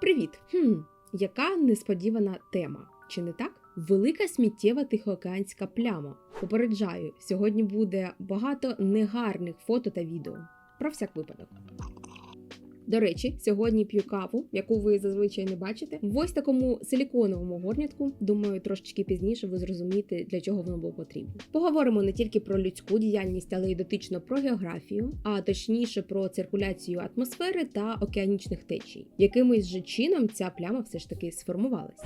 Привіт! Хм, яка несподівана тема, чи не так? Велика сміттєва тихоокеанська пляма. Попереджаю, сьогодні буде багато негарних фото та відео. Про всяк випадок. До речі, сьогодні п'ю каву, яку ви зазвичай не бачите. В ось такому силіконовому горнятку. Думаю, трошечки пізніше ви зрозумієте, для чого воно було потрібно. Поговоримо не тільки про людську діяльність, але й дотично про географію, а точніше про циркуляцію атмосфери та океанічних течій. Якимось же чином ця пляма все ж таки сформувалась.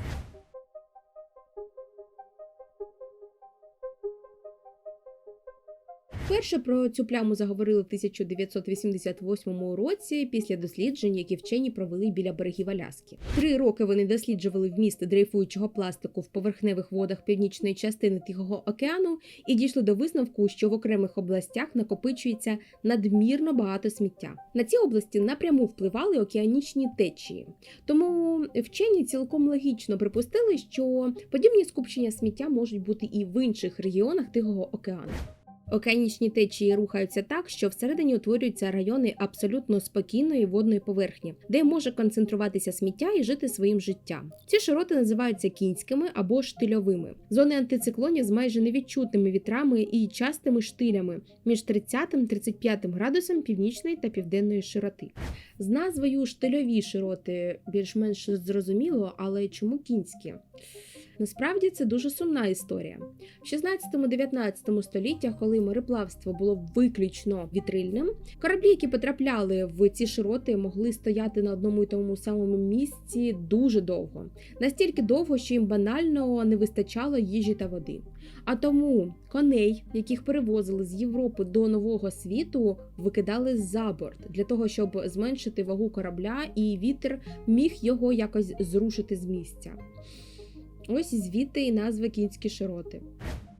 Перше про цю пляму заговорили в 1988 році після досліджень, які вчені провели біля берегів Аляски. Три роки вони досліджували вміст дрейфуючого пластику в поверхневих водах північної частини Тихого океану і дійшли до висновку, що в окремих областях накопичується надмірно багато сміття. На ці області напряму впливали океанічні течії. Тому вчені цілком логічно припустили, що подібні скупчення сміття можуть бути і в інших регіонах Тихого океану. Океанічні течії рухаються так, що всередині утворюються райони абсолютно спокійної водної поверхні, де може концентруватися сміття і жити своїм життям. Ці широти називаються кінськими або штильовими. Зони антициклонів з майже невідчутними вітрами і частими штилями між 30-35 градусом північної та південної широти. З назвою штильові широти більш-менш зрозуміло, але чому кінські? Насправді це дуже сумна історія. В 16-19 століттях, коли мореплавство було виключно вітрильним, кораблі, які потрапляли в ці широти, могли стояти на одному і тому самому місці дуже довго, настільки довго, що їм банально не вистачало їжі та води. А тому коней, яких перевозили з Європи до Нового світу, викидали за борт для того, щоб зменшити вагу корабля, і вітер міг його якось зрушити з місця. Ось звідти і назва кінські широти.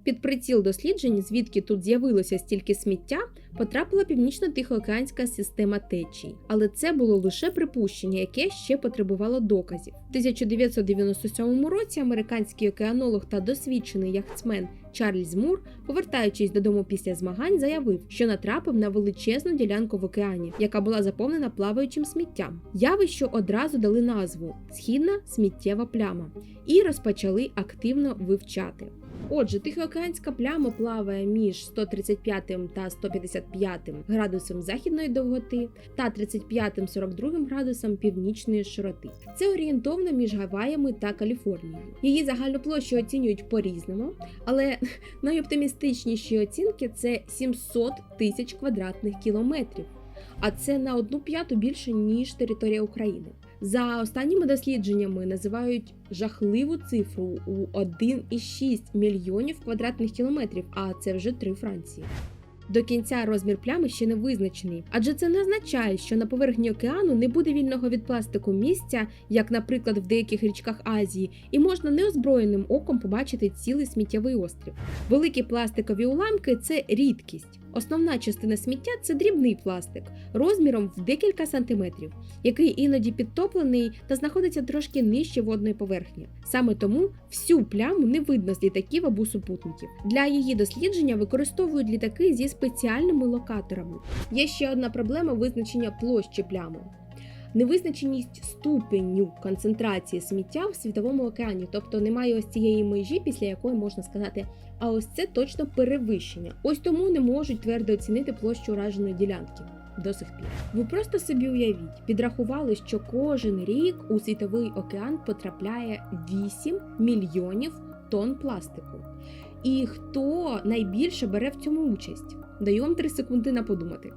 Під приціл досліджень, звідки тут з'явилося стільки сміття, потрапила північно-тихоокеанська система течій. Але це було лише припущення, яке ще потребувало доказів. В 1997 році американський океанолог та досвідчений яхтсмен Чарльз Мур, повертаючись додому після змагань, заявив, що натрапив на величезну ділянку в океані, яка була заповнена плаваючим сміттям. Явищу одразу дали назву Східна сміттєва пляма і розпочали активно вивчати. Отже, Тихоокеанська пляма плаває між 135 та 155 градусом західної довготи та 35-42 градусом північної широти. Це орієнтовно між Гаваями та Каліфорнією. Її загальну площу оцінюють по-різному, але найоптимістичніші оцінки це 700 тисяч квадратних кілометрів. А це на одну п'яту більше ніж територія України. За останніми дослідженнями називають жахливу цифру у 1,6 мільйонів квадратних кілометрів, а це вже три Франції. До кінця розмір плями ще не визначений, адже це не означає, що на поверхні океану не буде вільного від пластику місця, як, наприклад, в деяких річках Азії, і можна неозброєним оком побачити цілий сміттєвий острів. Великі пластикові уламки це рідкість. Основна частина сміття це дрібний пластик розміром в декілька сантиметрів, який іноді підтоплений та знаходиться трошки нижче водної поверхні. Саме тому всю пляму не видно з літаків або супутників. Для її дослідження використовують літаки зі спеціальними локаторами. Є ще одна проблема визначення площі плями. Невизначеність ступеню концентрації сміття в світовому океані, тобто немає ось цієї межі, після якої можна сказати, а ось це точно перевищення. Ось тому не можуть твердо оцінити площу ураженої ділянки. До сих пір. Ви просто собі уявіть, підрахували, що кожен рік у світовий океан потрапляє 8 мільйонів тонн пластику. І хто найбільше бере в цьому участь? Даю вам 3 секунди на подумати.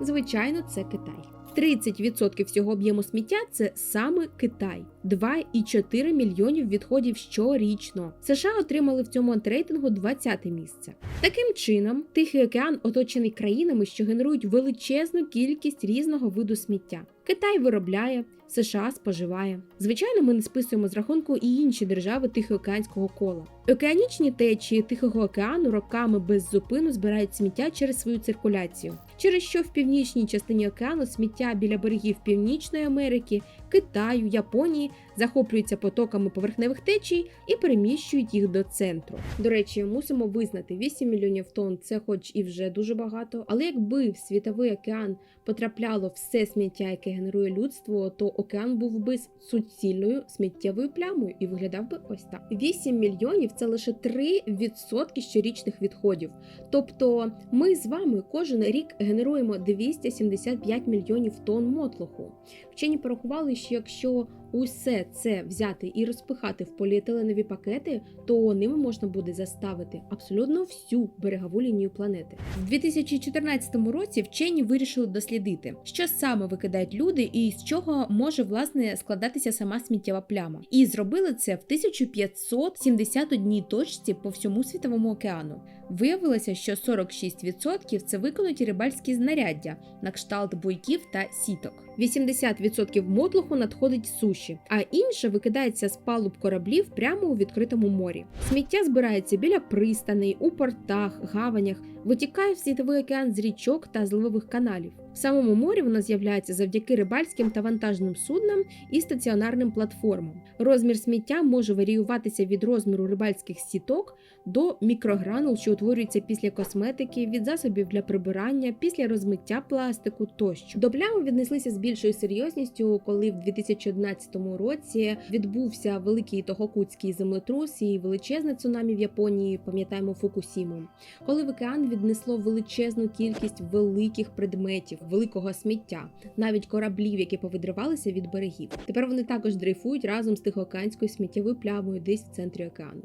Звичайно, це Китай. 30% всього об'єму сміття це саме Китай, 2,4 мільйонів відходів щорічно. США отримали в цьому антирейтингу 20 місце. Таким чином, Тихий океан оточений країнами, що генерують величезну кількість різного виду сміття. Китай виробляє, США споживає. Звичайно, ми не списуємо з рахунку і інші держави Тихоокеанського кола. Океанічні течії Тихого океану роками без зупину збирають сміття через свою циркуляцію, через що в північній частині океану сміття біля берегів Північної Америки, Китаю, Японії захоплюються потоками поверхневих течій і переміщують їх до центру. До речі, мусимо визнати 8 мільйонів тонн це, хоч і вже дуже багато, але якби в світовий океан потрапляло все сміття, яке генерує людство, то океан був би суцільною сміттєвою плямою і виглядав би ось так. 8 мільйонів це лише 3% щорічних відходів. Тобто ми з вами кожен рік генеруємо 275 мільйонів тонн мотлоху. Вчені порахували, що якщо усе це взяти і розпихати в поліетиленові пакети, то ними можна буде заставити абсолютно всю берегову лінію планети. В 2014 році вчені вирішили дослідити, що саме викидають люди і з чого може власне складатися сама сміттєва пляма. І зробили це в 1571 точці по всьому світовому океану. Виявилося, що 46% це виконуті рибальські знаряддя на кшталт буйків та сіток. 80% мотлуху надходить з суші, а інше викидається з палуб кораблів прямо у відкритому морі. Сміття збирається біля пристаней, у портах, гаванях, витікає в світовий океан з річок та зливових каналів. В самому морі воно з'являється завдяки рибальським та вантажним суднам і стаціонарним платформам. Розмір сміття може варіюватися від розміру рибальських сіток до мікрогранул, що утворюються після косметики, від засобів для прибирання, після розмиття пластику тощо. До плями віднеслися з більшою серйозністю, коли в 2011 році відбувся великий Тохокутський землетрус і величезне цунамі в Японії. Пам'ятаємо Фукусіму, коли в океан віднесло величезну кількість великих предметів, великого сміття, навіть кораблів, які повидривалися від берегів. Тепер вони також дрейфують разом з тихоокеанською сміттєвою плямою десь в центрі океану.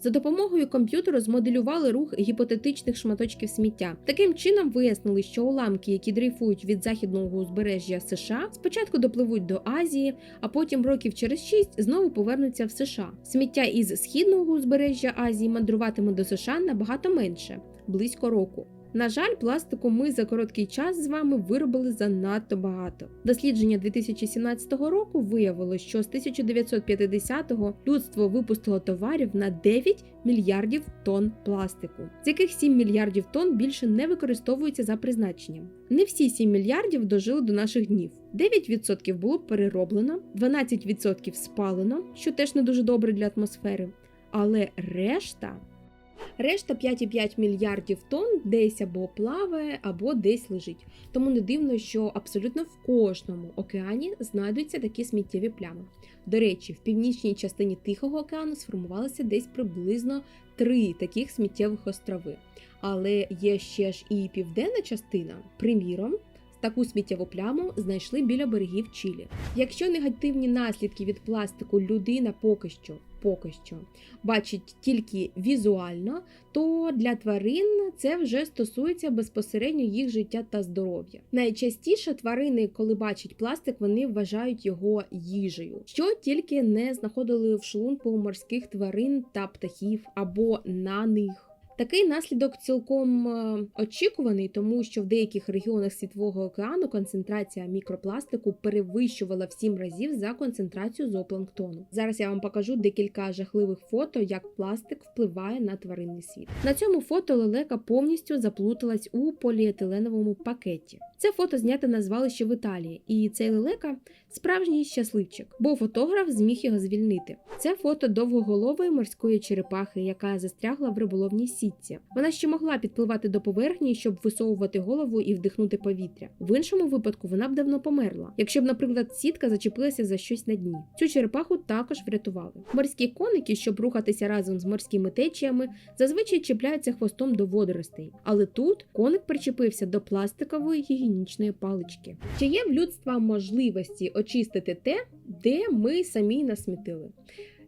За допомогою комп'ютеру змоделювали рух гіпотетичних шматочків сміття. Таким чином вияснили, що уламки, які дрейфують від західного узбережжя США, спочатку допливуть до Азії, а потім років через 6 знову повернуться в США. Сміття із східного узбережжя Азії мандруватиме до США набагато менше близько року. На жаль, пластику ми за короткий час з вами виробили занадто багато. Дослідження 2017 року виявило, що з 1950-го людство випустило товарів на 9 мільярдів тонн пластику, з яких 7 мільярдів тонн більше не використовуються за призначенням. Не всі 7 мільярдів дожили до наших днів. 9% було перероблено, 12% спалено, що теж не дуже добре для атмосфери. Але решта Решта 5,5 мільярдів тонн десь або плаває, або десь лежить. Тому не дивно, що абсолютно в кожному океані знайдуться такі сміттєві плями. До речі, в північній частині Тихого океану сформувалося десь приблизно три таких сміттєвих острови. Але є ще ж і південна частина, приміром. Таку сміттєву пляму знайшли біля берегів Чилі. Якщо негативні наслідки від пластику людина поки що поки що бачить тільки візуально, то для тварин це вже стосується безпосередньо їх життя та здоров'я. Найчастіше тварини, коли бачать пластик, вони вважають його їжею, що тільки не знаходили в шлунку морських тварин та птахів або на них. Такий наслідок цілком е, очікуваний, тому що в деяких регіонах світового океану концентрація мікропластику перевищувала в 7 разів за концентрацію зоопланктону. Зараз я вам покажу декілька жахливих фото, як пластик впливає на тваринний світ. На цьому фото лелека повністю заплуталась у поліетиленовому пакеті. Це фото знято на звалищі в Італії, і цей лелека справжній щасливчик, бо фотограф зміг його звільнити. Це фото довгоголової морської черепахи, яка застрягла в риболовній сітці. Вона ще могла підпливати до поверхні, щоб висовувати голову і вдихнути повітря. В іншому випадку вона б давно померла, якщо б, наприклад, сітка зачепилася за щось на дні. Цю черепаху також врятували. Морські коники, щоб рухатися разом з морськими течіями, зазвичай чіпляються хвостом до водоростей. Але тут коник причепився до пластикової гігієнічної палички. Чи є в людства можливості очистити те, де ми самі насмітили?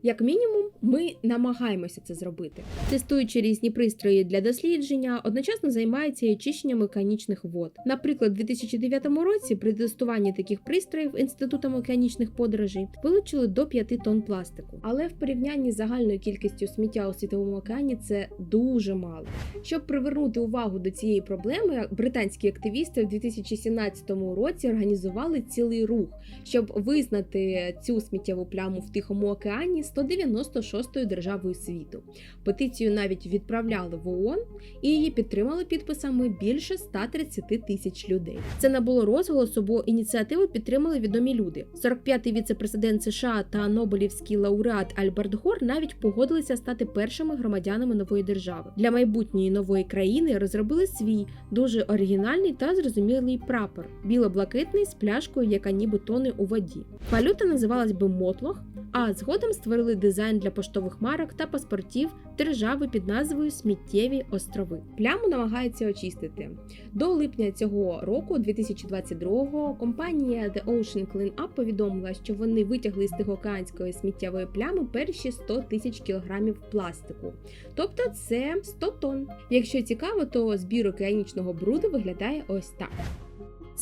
Як мінімум, ми намагаємося це зробити. Тестуючи різні пристрої для дослідження, одночасно займається і очищенням механічних вод. Наприклад, у 2009 році при тестуванні таких пристроїв інститутом океанічних подорожей вилучили до 5 тонн пластику. Але в порівнянні з загальною кількістю сміття у світовому океані це дуже мало. Щоб привернути увагу до цієї проблеми, британські активісти в 2017 році організували цілий рух, щоб визнати цю сміттєву пляму в Тихому океані 196-ю державою світу. Петицію навіть відправляли в ООН і її підтримали підписами більше 130 тисяч людей. Це набуло розголосу, бо ініціативу підтримали відомі люди. 45-й віце-президент США та Нобелівський лауреат Альберт Гор навіть погодилися стати першими громадянами нової держави. Для майбутньої нової країни розробили свій дуже оригінальний та зрозумілий прапор біло-блакитний з пляшкою, яка ніби тоне у воді. Валюта називалась би Мотлох. А згодом створили дизайн для поштових марок та паспортів держави під назвою Сміттєві острови. Пляму намагаються очистити. До липня цього року, 2022-го, компанія The Ocean Cleanup повідомила, що вони витягли з Тихоокеанської сміттєвої плями перші 100 тисяч кілограмів пластику. Тобто це 100 тонн. Якщо цікаво, то збір океанічного бруду виглядає ось так.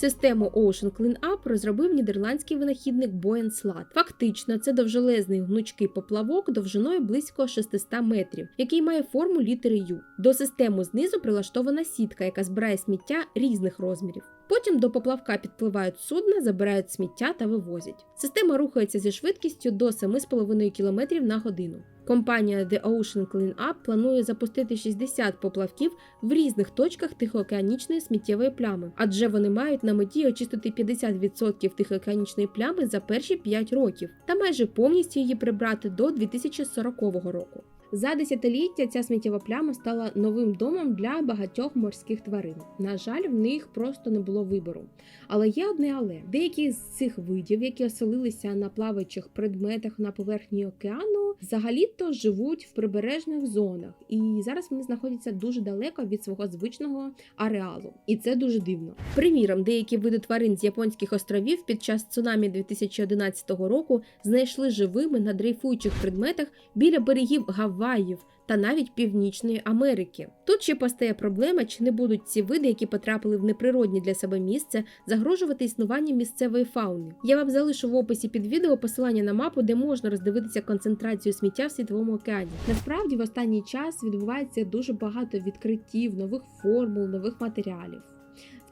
Систему Ocean Cleanup розробив нідерландський винахідник Боєн Слат. Фактично, це довжелезний гнучкий поплавок довжиною близько 600 метрів, який має форму літери Ю. До системи знизу прилаштована сітка, яка збирає сміття різних розмірів. Потім до поплавка підпливають судна, забирають сміття та вивозять. Система рухається зі швидкістю до 7,5 км на годину. Компанія The Ocean Cleanup планує запустити 60 поплавків в різних точках тихоокеанічної сміттєвої плями, адже вони мають на меті очистити 50% тихоокеанічної плями за перші 5 років та майже повністю її прибрати до 2040 року. За десятиліття ця сміттєва пляма стала новим домом для багатьох морських тварин. На жаль, в них просто не було вибору. Але є одне але деякі з цих видів, які оселилися на плаваючих предметах на поверхні океану, взагалі-то живуть в прибережних зонах, і зараз вони знаходяться дуже далеко від свого звичного ареалу, і це дуже дивно. Приміром, деякі види тварин з японських островів під час цунамі 2011 року знайшли живими на дрейфуючих предметах біля берегів Гаваїв та навіть Північної Америки. Тут ще постає проблема, чи не будуть ці види, які потрапили в неприродні для себе місце, загрожувати існуванню місцевої фауни. Я вам залишу в описі під відео посилання на мапу, де можна роздивитися концентрацію сміття в світовому океані. Насправді, в останній час відбувається дуже багато відкриттів, нових формул, нових матеріалів.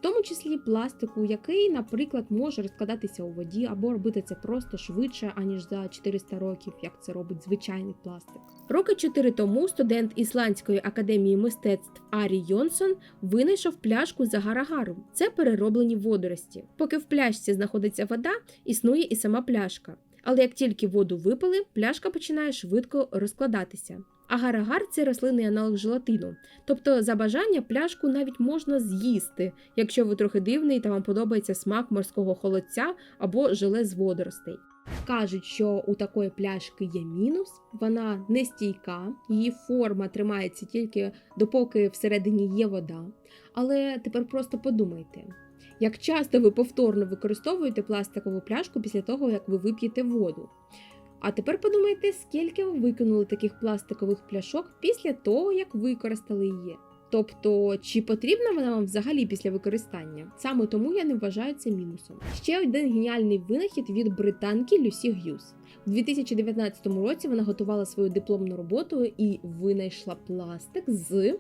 Тому числі пластику, який, наприклад, може розкладатися у воді або робити це просто швидше, аніж за 400 років, як це робить звичайний пластик. Роки чотири тому студент Ісландської академії мистецтв Арі Йонсон винайшов пляшку з агарагаром. Це перероблені водорості. Поки в пляшці знаходиться вода, існує і сама пляшка. Але як тільки воду випили, пляшка починає швидко розкладатися. Агар-агар – це рослинний аналог желатину. Тобто, за бажання пляшку навіть можна з'їсти, якщо ви трохи дивний та вам подобається смак морського холодця або желе з водоростей. Кажуть, що у такої пляшки є мінус, вона не стійка, її форма тримається тільки допоки всередині є вода. Але тепер просто подумайте, як часто ви повторно використовуєте пластикову пляшку після того, як ви вип'єте воду. А тепер подумайте, скільки ви викинули таких пластикових пляшок після того, як використали її. Тобто, чи потрібна вона вам взагалі після використання? Саме тому я не вважаю це мінусом. Ще один геніальний винахід від британки Люсі Г'юз. У 2019 році вона готувала свою дипломну роботу і винайшла пластик з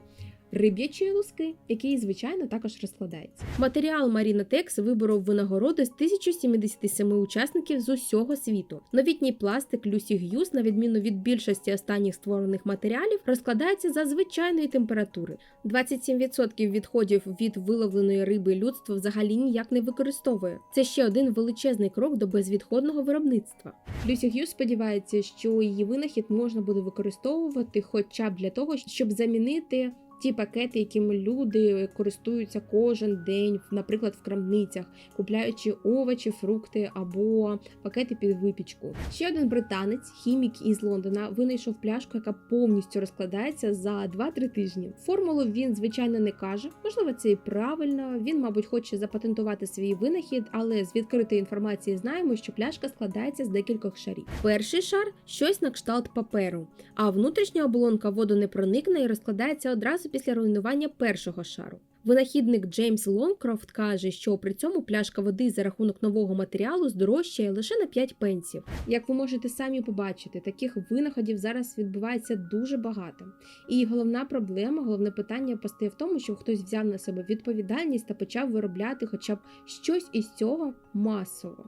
риб'ячої луски, який, звичайно, також розкладається. Матеріал Маріна Текс виборов винагороди з 1077 учасників з усього світу. Новітній пластик Люсі Г'юз, на відміну від більшості останніх створених матеріалів, розкладається за звичайної температури. 27% відходів від виловленої риби людство взагалі ніяк не використовує. Це ще один величезний крок до безвідходного виробництва. Люсі Г'юз сподівається, що її винахід можна буде використовувати, хоча б для того, щоб замінити ті пакети, якими люди користуються кожен день, наприклад, в крамницях, купляючи овочі, фрукти або пакети під випічку. Ще один британець, хімік із Лондона, винайшов пляшку, яка повністю розкладається за 2-3 тижні. Формулу він, звичайно, не каже. Можливо, це і правильно. Він, мабуть, хоче запатентувати свій винахід, але з відкритої інформації знаємо, що пляшка складається з декількох шарів. Перший шар щось на кшталт паперу, а внутрішня оболонка водонепроникна і розкладається одразу після руйнування першого шару. Винахідник Джеймс Лонгкрофт каже, що при цьому пляшка води за рахунок нового матеріалу здорожчає лише на 5 пенсів. Як ви можете самі побачити, таких винаходів зараз відбувається дуже багато. І головна проблема, головне питання постає в тому, що хтось взяв на себе відповідальність та почав виробляти хоча б щось із цього масово.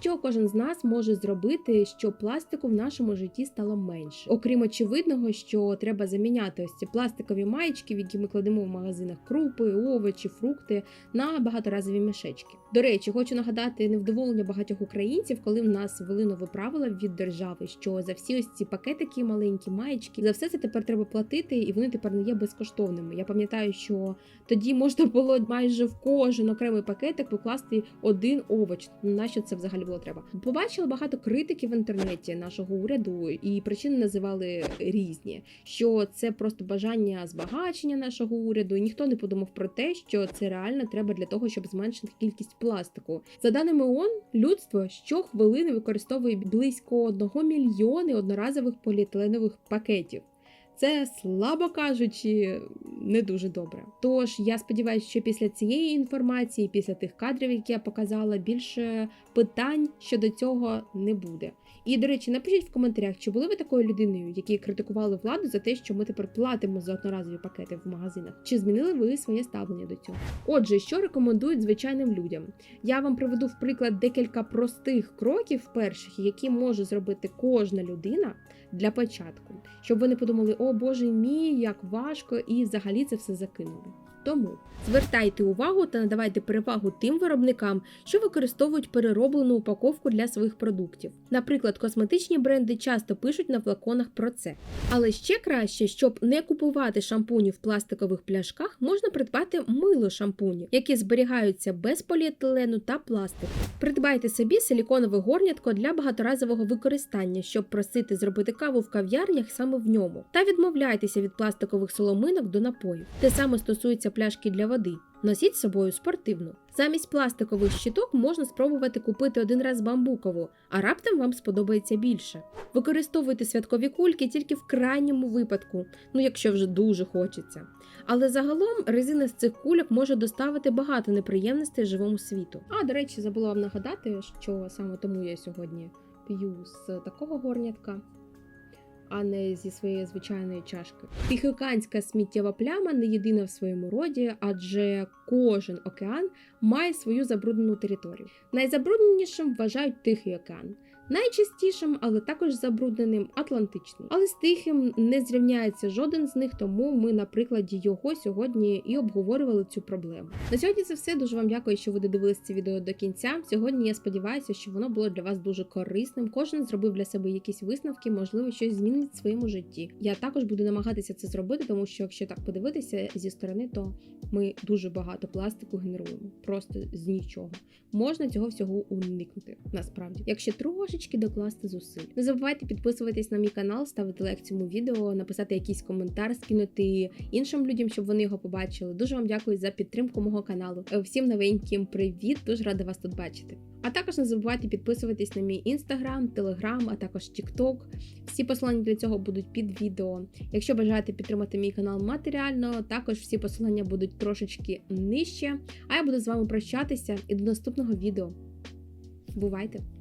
Що кожен з нас може зробити, щоб пластику в нашому житті стало менше? Окрім очевидного, що треба заміняти ось ці пластикові маєчки, в які ми кладемо в магазинах крупи, овочі, фрукти на багаторазові мішечки. До речі, хочу нагадати невдоволення багатьох українців, коли в нас ввели нове правила від держави, що за всі ось ці пакетики, маленькі маєчки, за все це тепер треба платити, і вони тепер не є безкоштовними. Я пам'ятаю, що тоді можна було майже в кожен окремий пакетик покласти один овоч. Нащо це взагалі було треба? Побачила багато критики в інтернеті нашого уряду, і причини називали різні: що це просто бажання збагачення нашого уряду, і ніхто не подумав про те, що це реально треба для того, щоб зменшити кількість пластику. За даними ООН, людство щохвилини використовує близько 1 мільйони одноразових поліетиленових пакетів. Це слабо кажучи, не дуже добре. Тож я сподіваюся, що після цієї інформації, після тих кадрів, які я показала, більше питань щодо цього не буде. І до речі, напишіть в коментарях, чи були ви такою людиною, які критикували владу за те, що ми тепер платимо за одноразові пакети в магазинах, чи змінили ви своє ставлення до цього? Отже, що рекомендують звичайним людям? Я вам приведу в приклад декілька простих кроків перших, які може зробити кожна людина для початку, щоб ви не подумали, о боже мій, як важко, і взагалі це все закинули. Тому звертайте увагу та надавайте перевагу тим виробникам, що використовують перероблену упаковку для своїх продуктів. Наприклад, косметичні бренди часто пишуть на флаконах про це. Але ще краще, щоб не купувати шампуні в пластикових пляшках, можна придбати мило шампуні, які зберігаються без поліетилену та пластику. Придбайте собі силіконове горнятко для багаторазового використання, щоб просити зробити каву в кав'ярнях саме в ньому. Та відмовляйтеся від пластикових соломинок до напоїв. Те саме стосується пляшки для води. Носіть з собою спортивну. Замість пластикових щиток можна спробувати купити один раз бамбукову, а раптом вам сподобається більше. Використовуйте святкові кульки тільки в крайньому випадку, ну якщо вже дуже хочеться. Але загалом резина з цих кульок може доставити багато неприємностей живому світу. А до речі, забула вам нагадати, що саме тому я сьогодні п'ю з такого горнятка а не зі своєї звичайної чашки. Тихоокеанська сміттєва пляма не єдина в своєму роді, адже кожен океан має свою забруднену територію. Найзабрудненішим вважають Тихий океан. Найчастішим, але також забрудненим Атлантичним. Але з тихим не зрівняється жоден з них, тому ми на прикладі його сьогодні і обговорювали цю проблему. На сьогодні це все. Дуже вам дякую, що ви додивились це відео до кінця. Сьогодні я сподіваюся, що воно було для вас дуже корисним. Кожен зробив для себе якісь висновки, можливо, щось змінить в своєму житті. Я також буду намагатися це зробити, тому що якщо так подивитися зі сторони, то ми дуже багато пластику генеруємо, просто з нічого. Можна цього всього уникнути. Насправді, якщо трошечки докласти зусиль. Не забувайте підписуватись на мій канал, ставити лайк цьому відео, написати якийсь коментар, скинути іншим людям, щоб вони його побачили. Дуже вам дякую за підтримку мого каналу. Всім новеньким привіт! Дуже рада вас тут бачити. А також не забувайте підписуватись на мій інстаграм, телеграм, а також тікток. Всі посилання для цього будуть під відео. Якщо бажаєте підтримати мій канал матеріально, також всі посилання будуть трошечки нижче. А я буду з вами прощатися і до наступного відео. Бувайте!